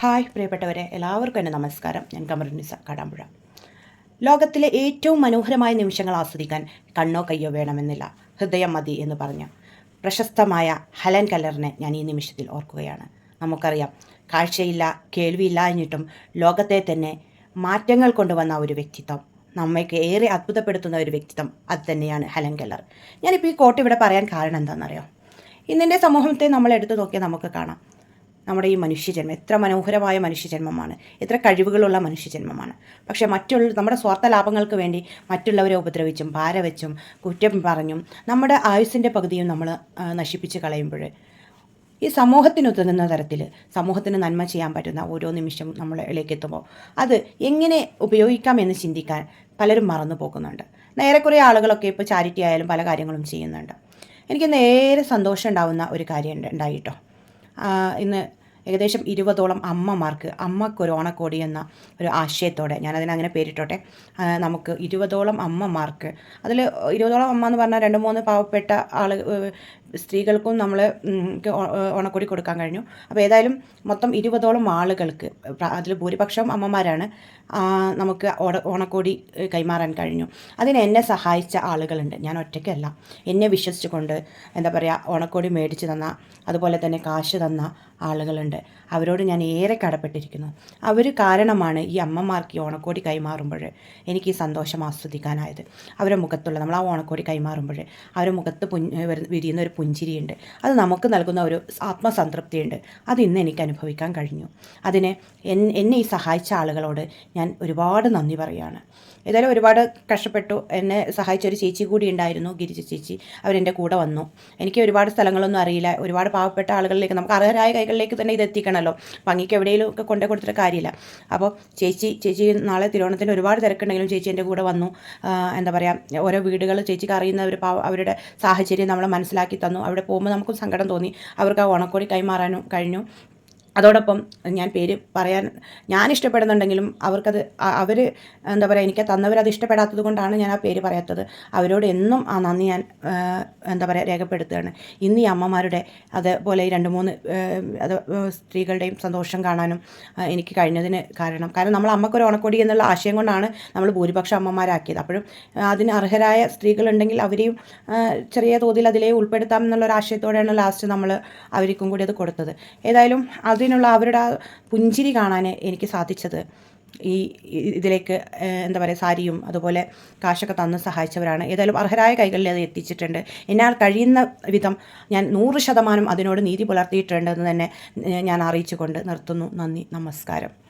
Hi പ്രിയപ്പെട്ടവരെ എല്ലാവർക്കും എന്റെ നമസ്കാരം. ഞാൻ കമറുനിസ കാടാമ്പുഴ. ലോകത്തിലെ ഏറ്റവും മനോഹരമായ നിമിഷങ്ങൾ ആസ്വദിക്കാൻ കണ്ണോ കയ്യോ വേണമെന്നില്ല. ഹൃദയം മതി എന്ന് പറഞ്ഞ പ്രശസ്തമായ ഹലൻ കല്ലറിനെ ഞാൻ ഈ നിമിഷത്തിൽ ഓർക്കുകയാണ്. നമുക്കറിയാം കാഴ്ചയില്ല കേൾവിയില്ല എന്നിട്ടും ലോകത്തെ തന്നെ മാറ്റങ്ങൾ കൊണ്ടുവന്ന ഒരു വ്യക്തിത്വം നമ്മയ്ക്ക് ഏറെ അത്ഭുതപ്പെടുത്തുന്ന ഒരു വ്യക്തിത്വം അത് തന്നെയാണ് ഹലൻ കല്ലർ. ഞാനിപ്പോൾ ഈ കോട്ട് ഇവിടെ പറയാൻ കാരണം എന്താണെന്നറിയോ? ഇന്നിന്റെ സമൂഹത്തെ നമ്മൾ എടുത്തു നോക്കിയാൽ നമുക്ക് കാണാം. നമ്മുടെ ഈ മനുഷ്യജന്മം. എത്ര മനോഹരമായ മനുഷ്യജന്മമാണ്. എത്ര കഴിവുകളുള്ള മനുഷ്യജന്മമാണ്. പക്ഷേ മറ്റുള്ള നമ്മുടെ സ്വാർത്ഥ ലാഭങ്ങൾക്ക് വേണ്ടി മറ്റുള്ളവരെ ഉപദ്രവിച്ചും ഭാര വെച്ചും കുറ്റം പറഞ്ഞും നമ്മുടെ ആയുസ്സിന്റെ പകുതിയും നമ്മൾ നശിപ്പിച്ച് കളയുമ്പോൾ ഈ സമൂഹത്തിനൊതുങ്ങുന്ന തരത്തിൽ സമൂഹത്തിന് നന്മ ചെയ്യാൻ പറ്റുന്ന ഓരോ നിമിഷം നമ്മളിലേക്ക് എത്തുമ്പോൾ അത് എങ്ങനെ ഉപയോഗിക്കാം എന്ന് ചിന്തിക്കാൻ പലരും മറന്നു പോകുന്നുണ്ട്. നേരെ കുറേ ആളുകളൊക്കെ ഇപ്പോൾ ചാരിറ്റി ആയാലും പല കാര്യങ്ങളും ചെയ്യുന്നുണ്ട്. എനിക്ക് നേരെ സന്തോഷം ഉണ്ടാവുന്ന ഒരു കാര്യം ഉണ്ട് ഉണ്ടായിട്ടോ ഇന്ന് ഏകദേശം ഇരുപതോളം അമ്മമാർക്ക് അമ്മക്കൊരു ഓണക്കോടി എന്ന ഒരു ആശയത്തോടെ ഞാനതിനങ്ങനെ പേരിട്ടോട്ടെ. നമുക്ക് ഇരുപതോളം അമ്മമാർക്ക് അതിൽ ഇരുപതോളം അമ്മ എന്ന് പറഞ്ഞാൽ രണ്ട് മൂന്ന് പാവപ്പെട്ട ആൾ സ്ത്രീകൾക്കും നമ്മൾ ഓണക്കോടി കൊടുക്കാൻ കഴിഞ്ഞു. അപ്പോൾ ഏതായാലും മൊത്തം ഇരുപതോളം ആളുകൾക്ക് അതിൽ ഭൂരിപക്ഷം അമ്മമാരാണ് നമുക്ക് ഓണ ഓണക്കോടി കൈമാറാൻ കഴിഞ്ഞു. അതിന് എന്നെ സഹായിച്ച ആളുകളുണ്ട്. ഞാൻ ഒറ്റയ്ക്കല്ല. എന്നെ വിശ്വസിച്ചുകൊണ്ട് എന്താ പറയുക ഓണക്കോടി മേടിച്ച് തന്ന അതുപോലെ തന്നെ കാശ് തന്ന ആളുകളുണ്ട്. അവരോട് ഞാൻ ഏറെ കടപ്പെട്ടിരിക്കുന്നു. അവർ കാരണമാണ് ഈ അമ്മമാർക്ക് ഈ ഓണക്കോടി കൈമാറുമ്പോൾ എനിക്ക് ഈ സന്തോഷം ആസ്വദിക്കാനായത്. അവരുടെ മുഖത്തുള്ള നമ്മൾ ആ ഓണക്കോടി കൈമാറുമ്പോൾ അവരുടെ മുഖത്ത് വിരിയുന്ന ഒരു പുഞ്ചിരിയുണ്ട്. അത് നമുക്ക് നൽകുന്ന ഒരു ആത്മസംതൃപ്തിയുണ്ട്. അത് ഇന്ന് എനിക്ക് അനുഭവിക്കാൻ കഴിഞ്ഞു. അതിന് എന്നെ ഈ സഹായിച്ച ആളുകളോട് ഞാൻ ഒരുപാട് നന്ദി പറയുകയാണ്. ഏതായാലും ഒരുപാട് കഷ്ടപ്പെട്ടു. എന്നെ സഹായിച്ച ഒരു ചേച്ചി കൂടി ഉണ്ടായിരുന്നു ഗിരിജ ചേച്ചി. അവരെന്റെ കൂടെ വന്നു. എനിക്ക് ഒരുപാട് സ്ഥലങ്ങളൊന്നും അറിയില്ല. ഒരുപാട് പാവപ്പെട്ട ആളുകളിലേക്ക് നമുക്ക് അർഹരായ കൈകളിലേക്ക് തന്നെ ഇത് എത്തിക്കണമല്ലോ. ഭംഗിക്ക് എവിടെയെങ്കിലും ഒക്കെ കൊണ്ടു കൊടുത്തിട്ട് കാര്യമില്ല. അപ്പോൾ ചേച്ചി ചേച്ചി നാളെ തിരുവോണത്തിന് ഒരുപാട് തിരക്കുണ്ടെങ്കിലും ചേച്ചി എന്റെ കൂടെ വന്നു. എന്താ പറയുക ഓരോ വീടുകൾ ചേച്ചിക്ക് അറിയുന്നവർ പാവ- അവരുടെ സാഹചര്യം നമ്മളെ മനസ്സിലാക്കി തന്നു. അവിടെ പോകുമ്പോൾ നമുക്കും സങ്കടം തോന്നി. അവർക്ക് ആ ഓണക്കോടി കൈമാറാനും കഴിഞ്ഞു. അതോടൊപ്പം ഞാൻ പേര് പറയാൻ ഞാൻ ഇഷ്ടപ്പെടുന്നുണ്ടെങ്കിലും അവർക്കത് അവർ എന്താ പറയുക എനിക്ക് തന്നവരത് ഇഷ്ടപ്പെടാത്തത് കൊണ്ടാണ് ഞാൻ ആ പേര് പറയാത്തത്. അവരോട് എന്നും ആ നന്ദി ഞാൻ എന്താ പറയുക രേഖപ്പെടുത്തുകയാണ്. ഇന്ന് ഈ അമ്മമാരുടെ അതുപോലെ ഈ രണ്ട് മൂന്ന് അത് സ്ത്രീകളുടെയും സന്തോഷം കാണാനും എനിക്ക് കഴിഞ്ഞതിന് കാരണം. കാരണം നമ്മൾ അമ്മക്കൊരു ഓണക്കൊടി എന്നുള്ള ആശയം കൊണ്ടാണ് നമ്മൾ ഭൂരിപക്ഷം അമ്മമാരാക്കിയത്. അപ്പോഴും അതിന് അർഹരായ സ്ത്രീകളുണ്ടെങ്കിൽ അവരെയും ചെറിയ തോതിൽ അതിലേ ഉൾപ്പെടുത്താം എന്നുള്ള ഒരു ആശയത്തോടെയാണ് ലാസ്റ്റ് നമ്മൾ അവർക്കും കൂടി അത് കൊടുത്തത്. ഏതായാലും അതിനുള്ള അവരുടെ ആ പുഞ്ചിരി കാണാൻ എനിക്ക് സാധിച്ചത്. ഈ ഇതിലേക്ക് എന്താ പറയുക സാരിയും അതുപോലെ കാശൊക്കെ തന്ന് സഹായിച്ചവരാണ്. ഏതായാലും അർഹരായ കൈകളിൽ അത് എത്തിച്ചിട്ടുണ്ട്. എന്നാൽ കഴിയുന്ന വിധം ഞാൻ നൂറ് ശതമാനം അതിനോട് നീതി പുലർത്തിയിട്ടുണ്ടെന്ന് തന്നെ ഞാൻ അറിയിച്ചുകൊണ്ട് നിർത്തുന്നു. നന്ദി നമസ്കാരം.